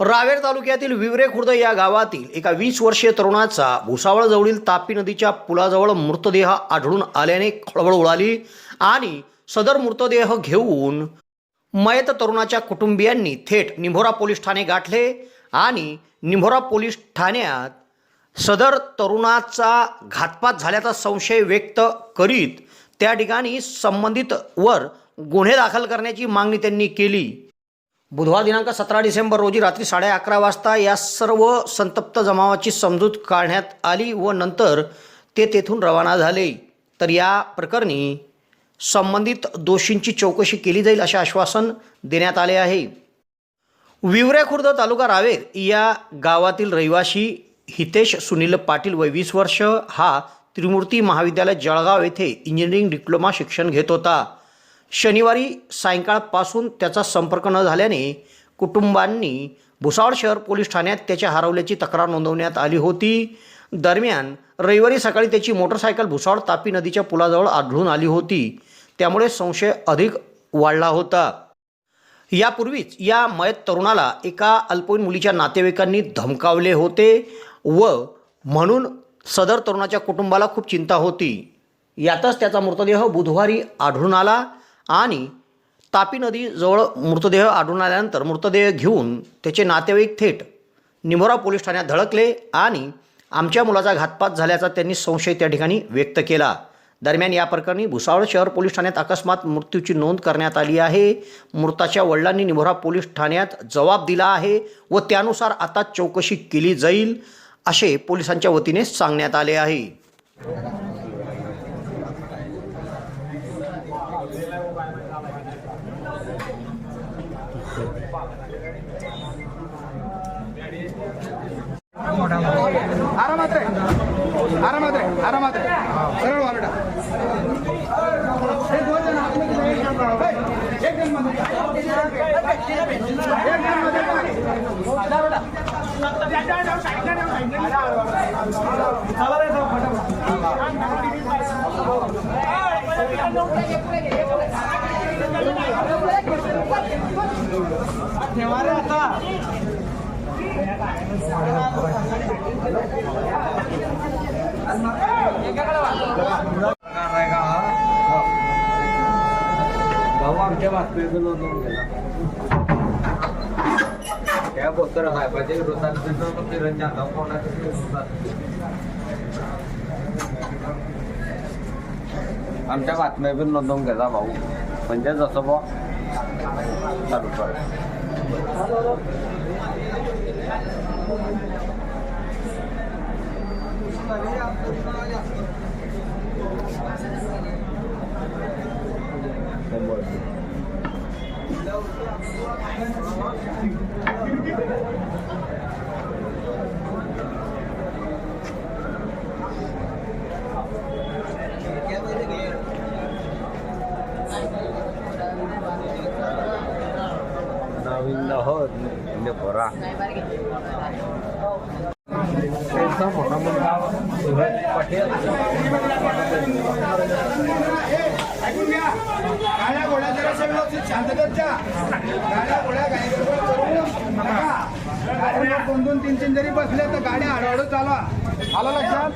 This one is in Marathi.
रावेर तालुक्यातील विवरे खुर्द या गावातील एका वीस वर्षीय तरुणाचा भुसावळजवळील तापी नदीच्या पुलाजवळ मृतदेह आढळून आल्याने खळबळ उडाली आणि सदर मृतदेह घेऊन मयत तरुणाच्या कुटुंबियांनी थेट निंभोरा पोलीस ठाणे गाठले आणि निंभोरा पोलीस ठाण्यात सदर तरुणाचा घातपात झाल्याचा संशय व्यक्त करीत त्या ठिकाणी संबंधित वर गुन्हे दाखल करण्याची मागणी त्यांनी केली. बुधवार दिनांक सतरा डिसेंबर रोजी रात्री साडे अकरा वाजता या सर्व संतप्त जमावाची समजूत काढण्यात आली व नंतर ते तेथून रवाना झाले. तर या प्रकरणी संबंधित दोषींची चौकशी केली जाईल असे आश्वासन देण्यात आले आहे. विवऱ्या खुर्द तालुका रावेर या गावातील रहिवासी हितेश सुनील पाटील वय वीस वर्ष. हा त्रिमूर्ती महाविद्यालय जळगाव येथे इंजिनिअरिंग डिप्लोमा शिक्षण घेत होता. शनिवारी सायंकाळपासून त्याचा संपर्क न झाल्याने कुटुंबांनी भुसावळ शहर पोलीस ठाण्यात त्याच्या हरवल्याची तक्रार नोंदवण्यात आली होती. दरम्यान रविवारी सकाळी त्याची मोटरसायकल भुसावळ तापी नदीच्या पुलाजवळ आढळून आली होती. त्यामुळे संशय अधिक वाढला होता. यापूर्वीच या मयत तरुणाला एका अल्पवयीन मुलीच्या नातेवाईकांनी धमकावले होते व म्हणून सदर तरुणाच्या कुटुंबाला खूप चिंता होती. यातच त्याचा मृतदेह बुधवारी आढळून आला. आणि तापी नदीजवळ मृतदेह आढळून आल्यानंतर मृतदेह घेऊन त्याचे नातेवाईक थेट निमोरा पोलीस ठाण्यात धडकले आणि आमच्या मुलाचा घातपात झाल्याचा त्यांनी संशय त्या ठिकाणी व्यक्त केला. दरम्यान या प्रकरणी भुसावळ शहर पोलीस ठाण्यात अकस्मात मृत्यूची नोंद करण्यात आली आहे. मृताच्या वडिलांनी निमोरा पोलीस ठाण्यात जबाब दिला आहे व त्यानुसार आता चौकशी केली जाईल असे पोलिसांच्या वतीने सांगण्यात आले आहे. ಆರಾಮಾದ್ರೆ ಆರಾಮಾದ್ರೆ ಆರಾಮಾದ್ರೆ ಸರಳ ಹೊರಡ ठेवा रे आता. भाऊ आमच्या बातमीतून नोंदवून गेला त्या पोस्टर साहेबाच्या विरोधात आमच्या बातम्या पण नोंदवून घ्यायचा भाऊ. म्हणजे जसं बा ચાલુ કરે Thank you. हो पोरा. त्यांचा मोठा मुलगा सूरज पटेल. गाड्या घोड्या जराशा व्यवस्थित शांततेच्या दोन दोन तीन तीन जरी बसले तर गाड्या हळूहळू चालवा. आलं लक्षात?